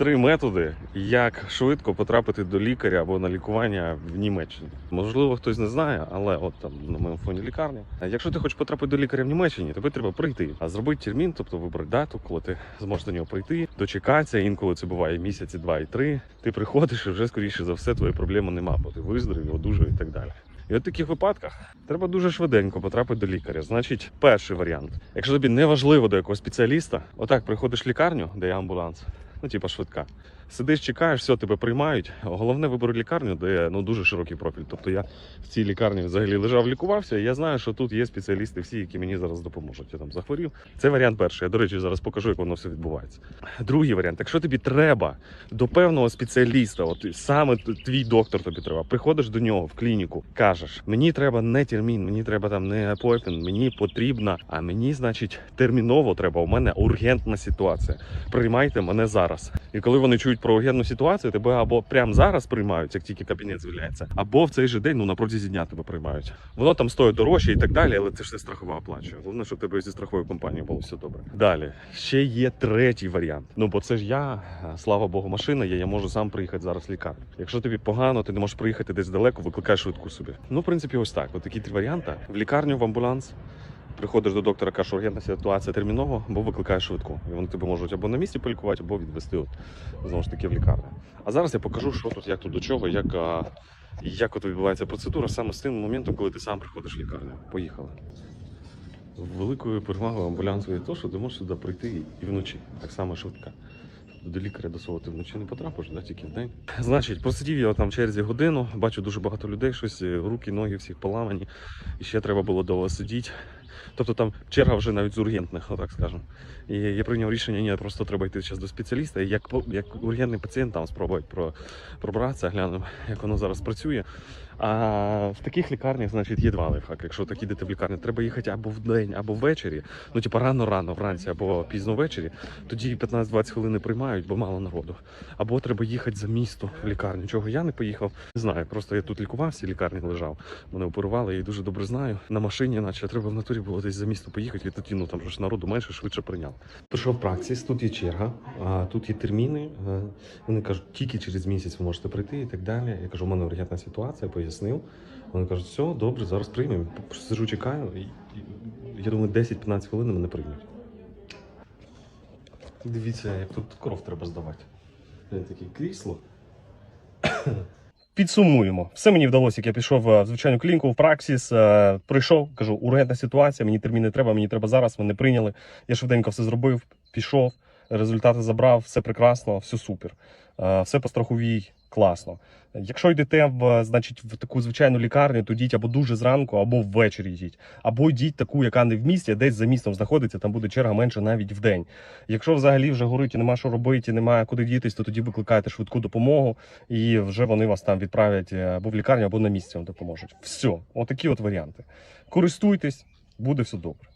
Три методи, як швидко потрапити до лікаря або на лікування в Німеччині. Можливо, хтось не знає, але от там на моєму фоні лікарня. Якщо ти хочеш потрапити до лікаря в Німеччині, тобі треба прийти, а зробити термін, тобто вибрати дату, коли ти зможеш до нього прийти, дочекатися. Інколи це буває місяці, два і три. Ти приходиш і вже скоріше за все твої проблеми нема, бо ти виздоровів, одужав і так далі. І от таких випадках треба дуже швиденько потрапити до лікаря. Значить, перший варіант. Якщо тобі не важливо до якогось спеціаліста, отак приходиш в лікарню, де є амбуланс, ну типа швидка. Сидиш, чекаєш, все, тебе приймають. Головне вибори лікарню, де ну дуже широкий профіль. Тобто я в цій лікарні взагалі лежав, лікувався. І я знаю, що тут є спеціалісти, всі, які мені зараз допоможуть. Я там захворів. Це варіант перший. Я, до речі, зараз покажу, як воно все відбувається. Другий варіант, якщо тобі треба до певного спеціаліста, от саме твій доктор тобі треба, приходиш до нього в клініку, кажеш: мені треба не термін, мені треба там не апойтмент, мені потрібна, а мені, значить, терміново треба. У мене ургентна ситуація. Приймайте мене зараз. І коли вони чують про ургентну ситуацію, тебе або прямо зараз приймають, як тільки кабінет звільняється, або в цей же день, ну на протязі дня тебе приймають. Воно там стоїть дорожче і так далі, але це ж все страхова оплачує. Головне, щоб тебе зі страховою компанією було все добре. Далі ще є третій варіант. Ну бо це ж я, слава Богу, машина є. Я можу сам приїхати зараз в лікарню. Якщо тобі погано, ти не можеш приїхати десь далеко, викликаєш швидку собі. Ну, в принципі, ось так. От такі три варіанти: в лікарню, в амбуланс. Приходиш до доктора, кажеш, ургентна ситуація терміново, або викликаєш швидку. І вони тебе можуть або на місці полікувати, або відвести от, знову ж таки в лікарню. А зараз я покажу, що тут, як тут до чого, як, як от відбувається процедура саме з тим моментом, коли ти сам приходиш в лікарню. Поїхали. Великою перевагою амбулянсу є те, що ти можеш сюди прийти і вночі, так само швидка. До лікаря до свого ти вночі не потрапиш, да, тільки в день. Значить, просидів я там в черзі годину, бачу дуже багато людей, щось е, руки, ноги всіх поламані. І ще треба було довго сидіти. Тобто там черга вже навіть з ургентних, отак скажемо. І я прийняв рішення, ні, просто треба йти зараз до спеціаліста. І як, як ургентний пацієнт там спробувати про, пробратися, глянемо, як воно зараз працює. А в таких лікарнях, значить, є два лайфхаки. Якщо так їдете в лікарню, треба їхати або в день, або ввечері. Ну, типу, рано-рано, вранці, або пізно ввечері. Тоді 15-20 хвилин приймають, бо мало народу. Або треба їхати за місто в лікарню. Чого я не поїхав, не знаю. Просто я тут лікувався, в лікарні лежав. Мене оперували, я її дуже добре знаю. На машині, наче треба в натурі було десь за місто поїхати, і ну там ж народу менше, швидше прийняв. Прийшов праксіс, тут є черга, тут є терміни. Вони кажуть, тільки через місяць ви можете прийти і так далі. Я кажу, у мене ургентна ситуація, пояснив. Вони кажуть, все, добре, зараз приймемо. Сижу, чекаю. Я думаю, 10-15 хвилин мене приймуть. Дивіться, як тут кров треба здавати. Таке крісло. Підсумуємо. Все мені вдалося, як я пішов е, в звичайну клініку в Праксіс. е, Прийшов, кажу, ургентна ситуація, мені термін не треба, мені треба зараз, мене прийняли. Я швиденько все зробив, пішов, результати забрав, все прекрасно, все супер. Е, Все по страховій класно. Якщо йдете в, значить, в таку звичайну лікарню, то йдіть або дуже зранку, або ввечері йдіть. Або йдіть таку, яка не в місті, а десь за містом знаходиться, там буде черга менше навіть в день. Якщо взагалі вже горить і нема що робити, немає куди дітись, то тоді викликаєте швидку допомогу, і вже вони вас там відправлять е, або в лікарню, або на місці вам допоможуть. Все, отакі от варіанти. Користуйтесь, буде все добре.